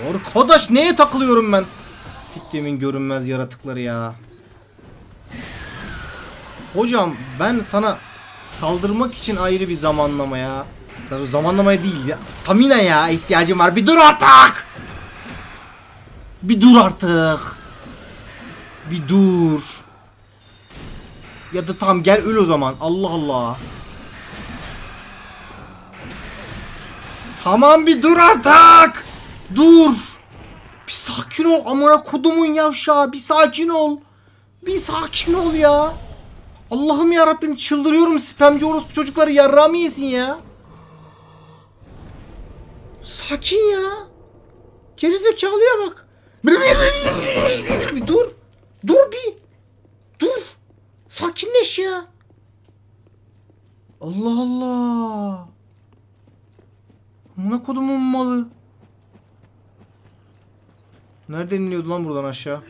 Arkadaş neye takılıyorum ben? Siktimin görünmez yaratıkları ya. Hocam ben sana saldırmak için ayrı bir zamanlama ya. Ya Zamanlamaya değil ya. Stamina ya ihtiyacım var. Bir dur artık. Bir dur artık. Bir dur. Ya da tamam gel öl o zaman. Allah Allah. Tamam bir dur artık. Sakin ol amına kodumun yavşağı. Bir sakin ol. Bir sakin ol ya. Allah'ım ya Rabbim çıldırıyorum spamcı orospu çocukları yarrağımı yesin ya. Sakin ya. Gerizekalıya bak. Bir dur. Dur bir. Dur. Sakinleş ya. Allah Allah. Amına kodumun malı. Nereden iniyordu lan buradan aşağı?